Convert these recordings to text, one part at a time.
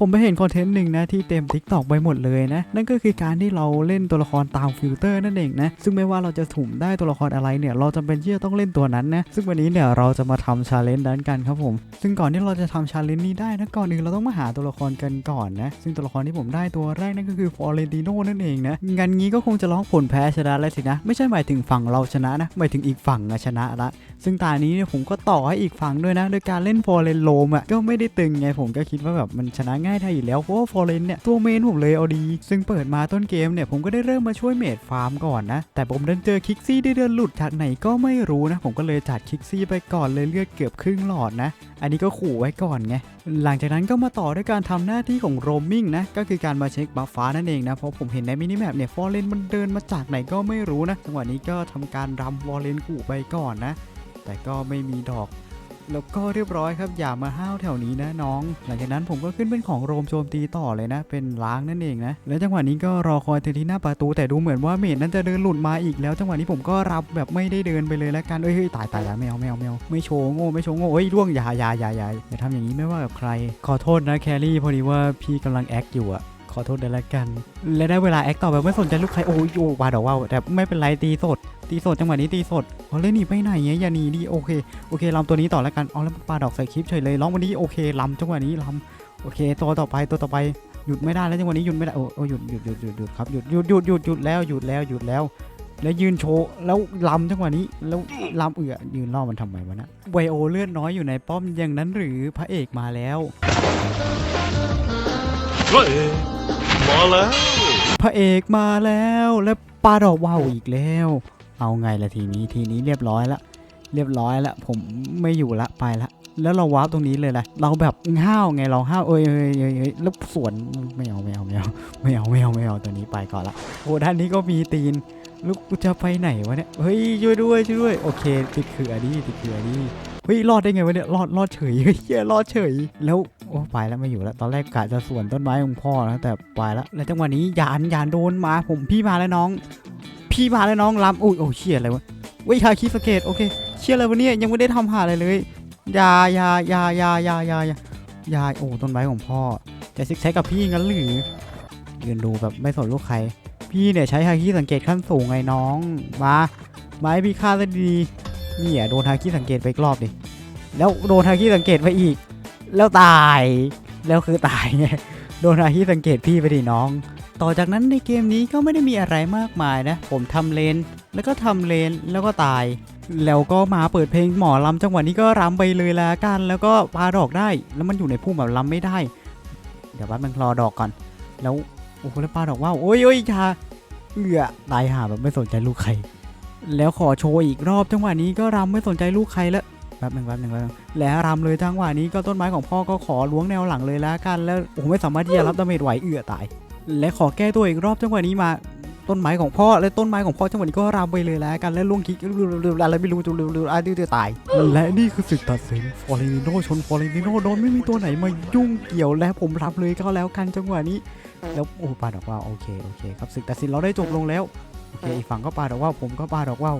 ผมไปเห็นคอนเทนต์หนึ่งนะที่เต็ม t ิ k t o k ไปหมดเลยนะ นั่นก็คือการที่เราเล่นตัวละครตามฟิลเตอร์นั่นเองนะ ซึ่งไม่ว่าเราจะถุ่มได้ตัวละครอะไรเนี่ย เราจำเป็นที่จะต้องเล่นตัวนั้นนะ ซึ่งวันนี้เนี่ยเราจะมาทำชาเลนจ์นั้นกันครับผม ซึ่งก่อนที่เราจะทำชาเลนจ์นี้ได้นะก่อนอื่นเราต้องมาหาตัวละครกันก่อนนะ ซึ่งตัวละครที่ผมได้ตัวแรกนั่นก็คือฟอเรนติโนนั่นเองนะงั้นงี้ก็คงจะร้องผลแพ้ชนะแล้วสินะ ไม่ใช่หมายถึงฝั่งเราชนะนะหมายถึงอีกฝั่งชนะละ ซึ่งตานี้เนี่ยผมก็ต่อให้อีกฝั่งด้วยนะโดยการเล่นฟอร์เรนโลมอะก็ไม่ได้ตึงไงผมก็คิดว่าแบบมันชนะง่ายได้อยู่แล้วเพราะว่าฟอร์เรนเนี่ยตัวเมนผมเลยเอาดี ซึ่งเปิดมาต้นเกมเนี่ยผมก็ได้เริ่มมาช่วยเมดฟาร์มก่อนนะ แต่ผมเดินเจอคิกซี่ได้เดินหลุดจากไหนก็ไม่รู้นะ ผมก็เลยจัดคิกซี่ไปก่อนเลยเลือดเกือบครึ่งหลอดนะ อันนี้ก็ขู่ไว้ก่อนไงหลังจากนั้นก็มาต่อด้วยการทำหน้าที่ของโรมมิ่งนะ ก็คือการมาเช็คบัฟฟ้านั่นเองนะ เพราะผมเห็นในมินิแมปเนี่ยฟอร์เรนมันเดินมาจากไหนก็ไม่รู้นะจังหวะนี้ก็ทำการรำฟอร์เรนขู่ไปก่อนนะ แต่ก็ไม่มีดอก แล้วก็เรียบร้อยครับอย่ามาห้าวแถวนี้นะน้อง หลังจากนั้นผมก็ขึ้นเป็นของโรมโจมตีต่อเลยนะ เป็นล้างนั่นเองนะ แล้วจังหวะนี้ก็รอคอยถึงที่หน้าประตูแต่ดูเหมือนว่าเมดนั้นจะเดินหลุดมาอีกแล้ว จังหวะนี้ผมก็รับแบบไม่ได้เดินไปเลยแล้วกันเอ้ยเฮ้ยตายตายแล้วไม่เอาไม่เอาไม่เอาไม่โชว์โง่ไม่โชว์โง่เฮ้ยร่วงยายายาย่าอย่าทำอย่างนี้ไม่ว่ากับใคร ขอโทษนะแครี่พอดีว่าพี่กำลังแอคอยู่อะ อโทษด้วยละกัน และได้เวลาแอคต่อแบบไม่สนใจลูกใครโอ้ยโอ้วาดอกว่าแต่ไม่เป็นไรตีสด ตีสดจังหวะนี้ตีสดเอาเล่นหนีไปไหนเงี้ยอย่าหนีดิโอเคโอเคลำตัวนี้ต่อแล้วกันเอาแล้วปลาดอกใส่คลิปเฉยเลยร้องวันนี้โอเคลำจังหวะนี้ลำโอเคตัวต่อไปตัวต่อไปหยุดไม่ได้แล้วจังหวะนี้หยุดไม่ได้โอ้โอ้หยุดหยุดหยุดหยุดหยุดครับหยุดหยุดหยุดหยุดหยุดแล้วหยุดแล้วหยุดแล้วแล้วยืนโชว์แล้วลำจังหวะนี้แล้วลำเอือยืนล่อมันทำไมวะนะไวโอเลือดน้อยอยู่ในป้อมอย่างนั้นหรือพระเอกมาแล้ว มาแล้วพระเอกมาแล้วและปาดอกว่าวอีกแล้ว เอาไงละทีนี้ทีนี้เรียบร้อยละเรียบร้อยละผมไม่อยู่ละไปละ แล้วเราวาร์ปตรงนี้เลยละเราแบบห้าวไงเราห้าวเอ้ยเอ้ยเอ้ยเอ้ยแล้วสวนไม่เอาไม่เอาไม่เอาไม่เอาไม่เอาไม่เอาตัวนี้ไปก่อนละโอ้ด้านนี้ก็มีตีนลูกกูจะไปไหนวะเนี่ยเฮ้ยช่วยด้วยช่วยด้วยโอเคติดเขือดีติดเขือดี เฮ้ยรอดได้ไงวะเนี่ยรอดรอดเฉยเฮ้ยเหี้ยรอดเฉย แล้วโอ้ไปแล้วไม่อยู่แล้วตอนแรกกะจะสวนต้นไม้ของพ่อนะแต่ไปแล้วแล้วจังหวะนี้ยานยานโดนมาผมพี่มาแล้วน้อง พี่มาแล้วน้องลำอุ้ยโอ้เชี่ยอะไรวะเว้ยฮาคิสเกตโอเคเชี่ยอะไรวะเนี่ยยังไม่ได้ทำหาอะไรเลยยายายายายายายายาโอ้ต้นไม้ของพ่อจะซิกใช้กับพี่งั้นหรือยืนดูแบบไม่สนลูกใคร พี่เนี่ยใช้ฮาคิสังเกตขั้นสูงไงน้องมาไม้พี่ฆ่าซะดี นี่อะโดนฮาคิสังเกตไปอีกรอบดิ แล้วโดนฮาคิสังเกตไปอีก แล้วตาย แล้วคือตายไง โดนฮาคิสังเกตพี่ไปดิน้อง ต่อจากนั้นในเกมนี้ก็ไม่ได้มีอะไรมากมายนะ ผมทำเลน แล้วก็ทำเลน แล้วก็ตาย แล้วก็มาเปิดเพลงหมอลำจังหวะนี้ก็รำไปเลยละกัน แล้วก็ปาดอกได้ แล้วมันอยู่ในพุ่มแบบรำไม่ได้ เดี๋ยวแป๊บนึงรอดอกก่อน แล้วโอ้โหแล้วปาดอกว่าโอ้ยโอ้ยชาเอือตายหาแบบไม่สนใจลูกใคร แล้วขอโชว์อีกรอบจังหวะนี้ก็รำไม่สนใจลูกใครล้วแป๊บหนึ่งแป๊บหนึ่งแป๊บนึงแล้วรำเลยจังหวะนี้ก็ต้นไม้ของพ่อก็ขอล้วงแนวหลังเลยและกันแล้วโอ้ไม่สามารถที่จะรับดาเมจไหวเอือตาย และขอแก้ตัวอีกรอบจังหวะนี้มาต้นไม้ของพ่อและต้นไม้ของพ่อจังหวะนี้ก็รำไปเลยแล้วกันและล่วงคิกอะไรไม่รู้จุลือาดิวจะตาย และนี่คือศึกตัดสินฟอร์เรนิโนชนฟอร์เรนิโนโดนไม่มีตัวไหนมายุ่งเกี่ยวและผมรับเลยก็แล้วกันจังหวะนี้ แล้วโอ้ปาดอกว่าโอเคโอเคครับศึกตัดสินเราได้จบลงแล้ว โอเคอีกฝั่งก็ปาดอกว่าวผมก็ปาดอกว่าว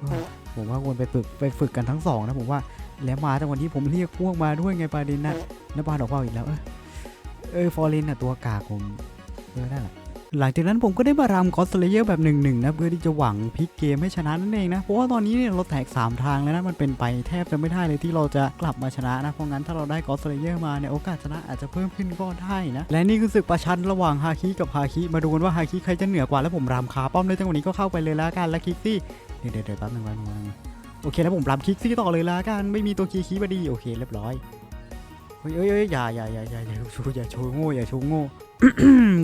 เออผมว่าควรไปฝึกไปฝึกกันทั้งสองนะผมว่าแล้วมาจังหวะนี้ผมเรียกพวกมาด้วยไงประเด็นน่ะแล้วปาดอกว่าวอีกแล้ว เออเออฟอร์เรนน่ะตัวกากผมเออนั่นแหละ หลังจากนั้นผมก็ได้มารำคอสเลเยอร์แบบหนึ่งหนึ่งนะเพื่อที่จะหวังพลิกเกมให้ชนะนั่นเองนะ เพราะว่าตอนนี้เนี่ยเราแตก 3 ทางแล้วนะ มันเป็นไปแทบจะไม่ได้เลยที่เราจะกลับมาชนะนะ เพราะงั้นถ้าเราได้คอสเลเยอร์มาเนี่ยโอกาสชนะอาจจะเพิ่มขึ้นก็ได้นะ และนี่คือศึกประชันระหว่างฮาคิกับฮาคิ มาดูกันว่าฮาคิใครจะเหนือกว่า แล้วผมรำคาป้อมเลยจังหวะนี้ก็เข้าไปเลยและกันและคิกซี่เดี๋ยวเดี๋ยวแป๊บนึงแป๊บนึงแป๊บนึงโอเคแล้วผมรำคิกซี่ต่อเลยและกันไม่มีตัวคีคีบดีโอเคเรียบร้อยเฮ้ยเฮ้ยเฮ้ยอย่าอย่าอย่าอย่าอย่าโชว์อย่าโชว์โง่อย่าโชว์โง่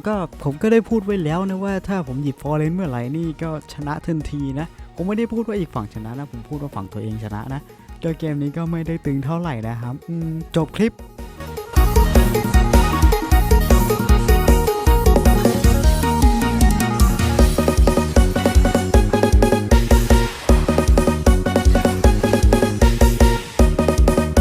ก็ผมก็ได้พูดไว้แล้วนะว่าถ้าผมหยิบฟอร์เรนเมื่อไหร่นี่ก็ชนะทันทีนะ ผมไม่ได้พูดว่าอีกฝั่งชนะนะ ผมพูดว่าฝั่งตัวเองชนะนะโดยเกมนี้ก็ไม่ได้ตึงเท่าไหร่นะครับจบคลิป